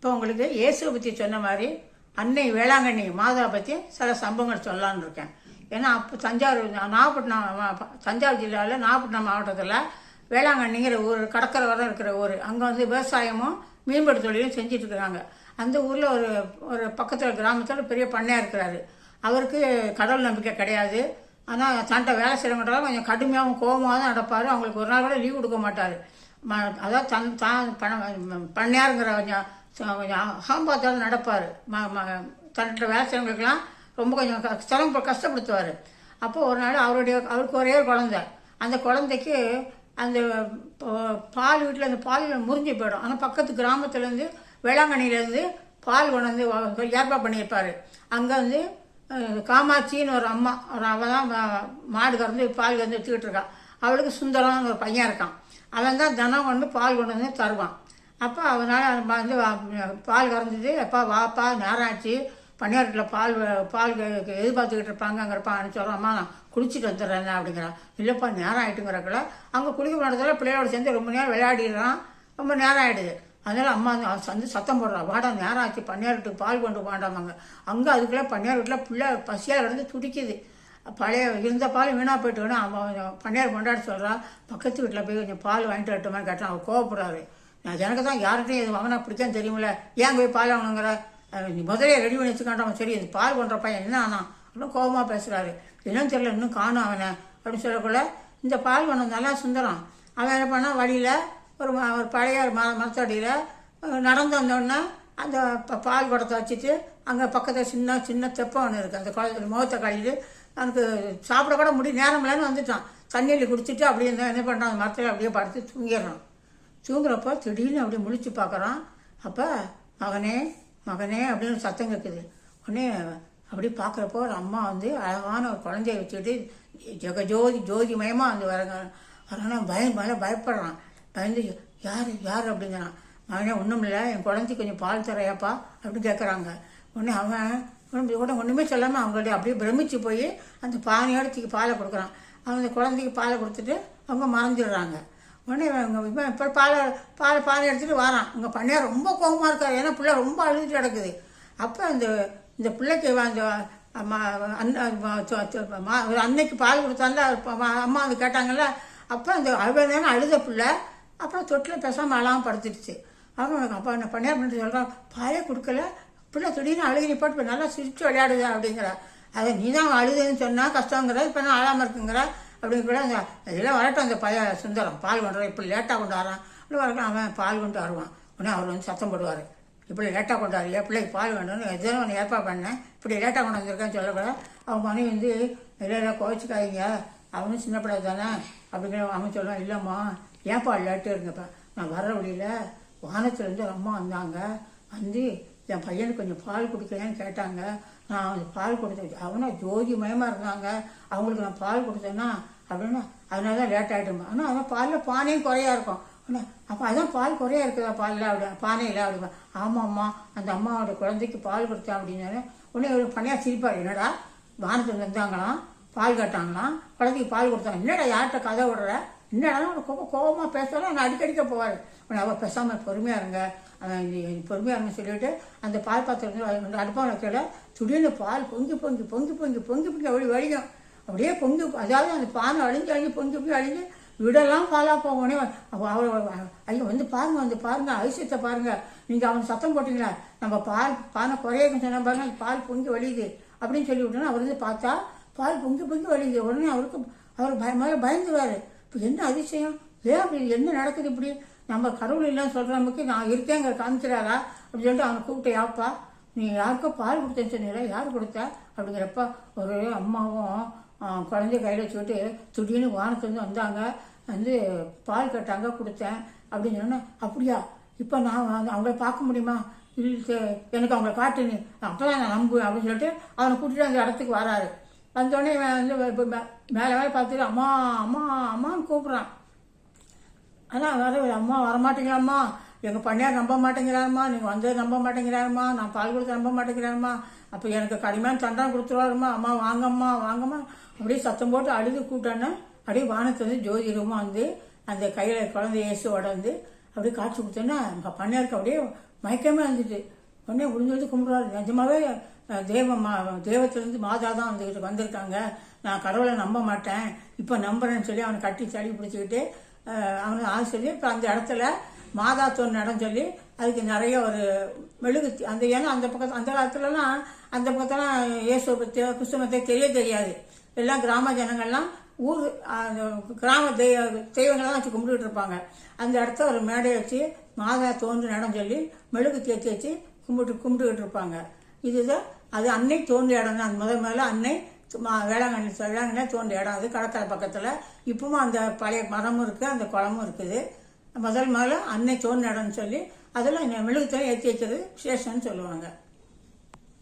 இப்போ உங்களுக்கு இயேசுவை பற்றி சொன்ன மாதிரி அன்னை வேளாங்கண்ணி மாதா பற்றி சில சம்பவங்கள் சொல்லலான்னு இருக்கேன். ஏன்னா அப்போ தஞ்சாவூர் நாகப்பட்டினம் தஞ்சாவூர் ஜில்லாவில் நாகப்பட்டினம் மாவட்டத்தில் வேளாங்கண்ணிங்கிற ஊர் கடற்கரை வரை இருக்கிற ஊர். அங்கே வந்து விவசாயமும் மீன்பிடி தொழிலும் செஞ்சிட்ருக்குறாங்க அந்த ஊரில் ஒரு ஒரு பக்கத்தில் கிராமத்தில் பெரிய பண்ணையாக இருக்கிறாரு. அவருக்கு கடவுள் நம்பிக்கை கிடையாது. ஆனால் தன்ட்ட வேலை செய்கிறவங்களால கொஞ்சம் கடுமையாகவும் கோபமாக தான் நடப்பார். அவங்களுக்கு ஒரு நாள் கூட லீவ் கொடுக்க மாட்டார். ம அதாவது தன் தான் பண பண்ணையாருங்கிற கொஞ்சம் அகம் பார்த்தாலும் நடப்பார். ம ம தன்கிட்ட வேலை செய்கிறவங்களுக்கெல்லாம் ரொம்ப கொஞ்சம் க- சிரம கஷ்டப்படுத்துவார். அப்போது ஒரு நாள் அவருடைய அவருக்கு ஒரே ஒரு குழந்தை. அந்த குழந்தைக்கு அந்த பால் வீட்டில் அந்த பால் முறிஞ்சு போயிடும். ஆனால் பக்கத்து கிராமத்துலேருந்து வேளாங்கண்ணிலேருந்து பால் கொண்டு வந்து ஏற்பாடு பண்ணியிருப்பார். அங்கே வந்து காமாட்சின்னு ஒரு அம்மா ஒரு அவள் தான் மாடு கறந்து பால் கறந்து விற்றுக்கிட்டு இருக்கான். அவளுக்கு சுந்தரம்னு ஒரு பையன் இருக்கான். அவன் தான் தினம் கொண்டு பால் கொண்டு வந்து தருவான். அப்போ அவனால் வந்து பால் கறந்தது அப்பா வாப்பா நேரம் ஆச்சு பணியாரத்தில் பால் பால் க- க- எதிர்பார்த்துக்கிட்டு இருப்பாங்கங்கிறப்ப அனுப்பிச்சோம் அம்மா நான் குளிச்சுட்டு வந்துடுறேன் அப்படிங்கிறான். இல்லைப்பா நேரம் ஆகிட்டுங்கிறக்குள்ள அங்கே குளிக்க போனதில் பிள்ளையோட சேர்ந்து ரொம்ப நேரம் விளையாடிடுறான். ரொம்ப நேரம் ஆகிடுது அதனால் அம்மா வந்து சந்து சத்தம் போடுறா. வாடா நேரம் ஆச்சு. பன்னியார் வீட்டுக்கு பால் கொண்டு போண்டாமாங்க அங்கே அதுக்குள்ளே பன்னியார் வீட்டில் பிள்ளை பசியாக கிடந்து துடிக்குது. பழைய இருந்த பால் வீணாக போயிட்டு வேணும். அவன் பன்னியார் கொண்டாட சொல்கிறா பக்கத்து வீட்டில் போய் கொஞ்சம் பால் வாங்கிட்டு வரட்டுமான்னு கேட்டான். அவன் கோவப்படுறாரு. நான் எனக்கு தான் யார்கிட்டையும் இது அவனை பிடிக்கான்னு தெரியுமில்ல ஏன் போய் பால் வாங்கணுங்கிற? நீ முதலே ரெடி பண்ணி வச்சுக்காண்டான் சரி இது பால் பண்ணுற பையன். என்ன ஆனா? அப்படின்னு கோபமாக பேசுகிறாரு இன்னும் தெரியல இன்னும் காணும் அவனை அப்படின்னு சொல்லக்குள்ள இந்த பால் கொண்டு நல்லா சுந்தரம். அவன் என்ன பண்ணால் வழியில் ஒரு ஒரு பழைய ம மரத்தடியில் நடந்து வந்தோடனே அந்த பால் குடத்தை வச்சுட்டு அங்கே பக்கத்தில் சின்ன சின்ன தெப்பம் ஒன்று இருக்குது அந்த குழந்தை முகத்தை கழிவு அவனுக்கு சாப்பிட கூட முடியும் நேரம் இல்லைன்னு வந்துட்டான். தண்ணியில் குடிச்சிட்டு அப்படியே என்ன என்ன பண்ணுறான் அந்த மரத்தில் அப்படியே படுத்து தூங்கிடுறான். தூங்குறப்போ திடீர்னு அப்படியே முழிச்சு பார்க்குறான். அப்போ மகனே மகனே அப்படின்னு சத்தம் கேட்குது உடனே அப்படி பார்க்குறப்போ ஒரு அம்மா வந்து அழகான ஒரு குழந்தைய வச்சுட்டு ஜெக ஜோதி ஜோதிமயமாக வந்து வரங்க வரணும் பயம் மேலே பயப்படுறான். பயந்து யார் யார்? அப்படிங்கிறான். மகனே ஒன்றும் இல்லை. என் குழந்தைக்கு கொஞ்சம் பால் தரையாப்பா அப்படின்னு கேட்குறாங்க உடனே அவன் உடனே கூட ஒன்றுமே சொல்லாமல் அவங்கள்ட்ட அப்படியே பிரமிச்சு போய் அந்த பானையோட தூக்கி பாலை கொடுக்குறான். அவன் அந்த குழந்தைக்கு பாலை கொடுத்துட்டு அவங்க மறந்துடுறாங்க. உடனே இவங்க இவன் இப்போ பாலை பாலை பாலை எடுத்துகிட்டு வரான். உங்கள் பண்ணையார் ரொம்ப கோபமாக இருக்காது ஏன்னா பிள்ளை ரொம்ப அழுதுட்டு கிடக்குது. அப்போ அந்த இந்த பிள்ளைக்கு அந்த ஒரு அன்னைக்கு பால் கொடுத்தால அம்மா வந்து கேட்டாங்கல்ல அப்போ அந்த அழுதானே அழுத பிள்ளை. அப்புறம் தொட்டில் பேசாமல் அழாமல் படுத்துடுச்சு. அவன் அப்பா என்ன பண்ணையார் பண்ணிட்டு சொல்கிறான் பாலே கொடுக்கல. பிள்ளை திடீர்னு அழுகி நிப்பாட்டு இப்போ நல்லா சிரித்து விளையாடுது? அப்படிங்கிற அதை நீ தான் அழுதுன்னு சொன்னால் கஷ்டங்கிற இப்போ நான் அழாமல் இருக்குங்கிற. அப்படின்னு கூட அந்த இதெல்லாம் வரட்டும் அந்த பைய சுந்தரம். பால் கொண்டு வர லேட்டாக கொண்டு வரான். அப்படி வரட்டும் அவன் பால் கொண்டு வருவான். உடனே அவர் வந்து சத்தம் போடுவார். இப்படி லேட்டாக கொண்டு வரையா பிள்ளைக்கு பால் வேணும்னு எதுவும் ஒன்று ஏற்பாடு பண்ணேன். இப்படி லேட்டாக கொண்டு வந்திருக்கேன்னு சொல்லக்கூட அவன் மனைவி வந்து இல்லை இல்லை கோச்சிக்காதீங்க அவனும் சின்ன பிள்ளை தானே. அப்படிங்கிற அவன் சொல்லுவான் இல்லைம்மா ஏன்ப்பா லேட்டு இருங்கப்பா நான் வர வழியில் வானத்துலேருந்து ஒரு அம்மா வந்தாங்க. வந்து என் பையனுக்கு கொஞ்சம் பால் குடிக்கிறேன்னு கேட்டாங்க. நான் அவனுக்கு பால் கொடுத்தேன். அவனும் ஜோதி மயமாக இருந்தாங்க. அவங்களுக்கு நான் பால் கொடுத்தேன்னா அப்படின்னு அதனால தான் லேட் ஆகிட்டு ஆனால் அவன் பாலில் பானையும் குறையா இருக்கும். ஆனால் அப்போ அதான் பால் குறையா இருக்குதா பாலில்? அப்படி பானையில் ஆமாம் ஆமாம்மா அந்த அம்மாவோட குழந்தைக்கு பால் கொடுத்தேன் அப்படின்னாரு உடனே ஒரு பணியாக சிரிப்பார். என்னடா வானத்தில் வந்தாங்களாம் பால் கேட்டாங்களாம்? குழந்தைக்கு பால் கொடுத்தாங்க என்னடா யார்கிட்ட கதை விடுற? என்னடா கோபம் கோபமாக பேசலாம் நான் அடிக்கடிக்க போவார். உடனே அவள் பேசாமல் பொறுமையாக இருங்க. அவன் நீ பொறுமையாக இருங்க சொல்லிட்டு அந்த பால் பாத்திரம் அடுப்பான அடுப்பாக வைக்கல திடீர்னு பால் பொங்கி பொங்கி பொங்கி பொங்கி பொங்கி பொங்கி அப்படி வழியும் அப்படியே பொங்கி அதாவது அந்த பானை அழிஞ்சு அழிஞ்சு பொங்கி பொங்கி அழிஞ்சு விடலாம் பாலாக போகணே அவர் ஐயோ வந்து பாருங்க வந்து பாருங்க ஐசியத்தை பாருங்க. நீங்கள் அவன் சத்தம் போட்டிங்களா? நம்ம பால் பானை குறைய சொன்ன பாருங்க அந்த பால் பொங்கி வழியுது. அப்படின்னு சொல்லி விட்டோன்னா அவர் வந்து பார்த்தா பால் பொங்கி பொங்கி வழியுது. உடனே அவருக்கு அவர் பய முதல்ல இப்போ என்ன அதிசயம்? ஏன் அப்படி என்ன நடக்குது இப்படி? நம்ம கடவுள் இல்லைன்னு சொல்ற நமக்கு நான் இருக்கேங்கிற காமிச்சிடாதா? அப்படின்னு சொல்லிட்டு அவனை கூப்பிட்டு யாப்பா நீ யாருக்கோ பால் கொடுத்தேன்னு சொன்னீங்களா யார் கொடுத்தா? அப்படிங்கிறப்ப ஒரு அம்மாவும் குழந்தைய கையில் வச்சுக்கிட்டு திடீர்னு வானத்துலேருந்து வந்தாங்க. வந்து பால் கேட்டாங்க கொடுத்தேன் அப்படின்னு சொன்னேன் அப்படியா? இப்போ நான் அவங்கள பார்க்க முடியுமா? இல்லை எனக்கு அவங்கள காட்டுன்னு. அப்போதான் அப்போ தான் நான் நம்புவேன் அப்படின்னு சொல்லிட்டு அவனை கூட்டிட்டு அந்த இடத்துக்கு வராரு. வந்தோடனே இவன் வந்து இப்போ மே- மேலே மேலே பார்த்துட்டு அம்மா அம்மா அம்மான்னு கூப்பிட்றான். ஆனால் வர அம்மா வரமாட்டேங்கிறாம்மா. எங்கள் பண்ணியார் நம்ப மாட்டேங்கிறாருமா நீங்கள் வந்தது நம்ப மாட்டேங்கிறாருமா நான் பால் கொடுத்து நம்ப மாட்டேங்கிறாருமா அப்போ எனக்கு கடுமையான தண்டனை கொடுத்துருவாருமா அம்மா வாங்கம்மா வாங்கம்மா. அப்படியே சத்தம் போட்டு அழுது கூட்டானே அப்படியே வானத்தை வந்து ஜோதிடமாக வந்து அந்த கையில் குழந்தை இயேசுவோட வந்து அப்படியே காட்சி கொடுத்தோன்னா பண்ணியாருக்கு அப்படியே மயக்கமே வந்துட்டு. உடனே விழுந்து கும்பிட்றாரு. நிஜமாவே தேவ மா தெய்வத்திலேருந்து மாதா தான் வந்துக்கிட்டு வந்திருக்காங்க. நான் கடவுளை நம்ப மாட்டேன். இப்போ நம்புறேன்னு சொல்லி அவனை கட்டி சளி பிடிச்சிக்கிட்டு அவனை ஆசை சொல்லி இப்போ அந்த இடத்துல மாதா தோன் இடம் சொல்லி அதுக்கு நிறைய ஒரு மெழுகுத்தி அந்த ஏன்னா அந்த பக்கத்து அந்த காலத்துலலாம் அந்த பக்கத்தெல்லாம் இயேசு பற்றியோ கிறிஸ்துவத்தை தெரிய தெரியாது. எல்லாம் கிராம ஜனங்கள்லாம் ஊர் அந்த கிராம தெய்வ தெய்வங்கள்லாம் வச்சு கும்பிட்டுட்டு இருப்பாங்க. அந்த இடத்த ஒரு மேடையை வச்சு மாதா தோன்று இடம் சொல்லி மெழுகு வச்சு வச்சு கும்பிட்டு கும்பிட்டுக்கிட்டு இருப்பாங்க. இதுதான் அது அன்னை தோன்றிய இடம் தான். முதல் முதல்ல அன்னை மா- வேளாங்கண்ணி வேளாங்கண்ணி தோன்றிய இடம். அது கடற்கரை பக்கத்தில். இப்பவும் அந்த பழைய மரமும் இருக்குது அந்த குளமும் இருக்குது. முதல் முதல்ல அன்னை தோன்றிய இடம்னு சொல்லி அதில் மெழுகுத்தலை ஏற்றி வைக்கிறது விசேஷம்னு சொல்லுவாங்க.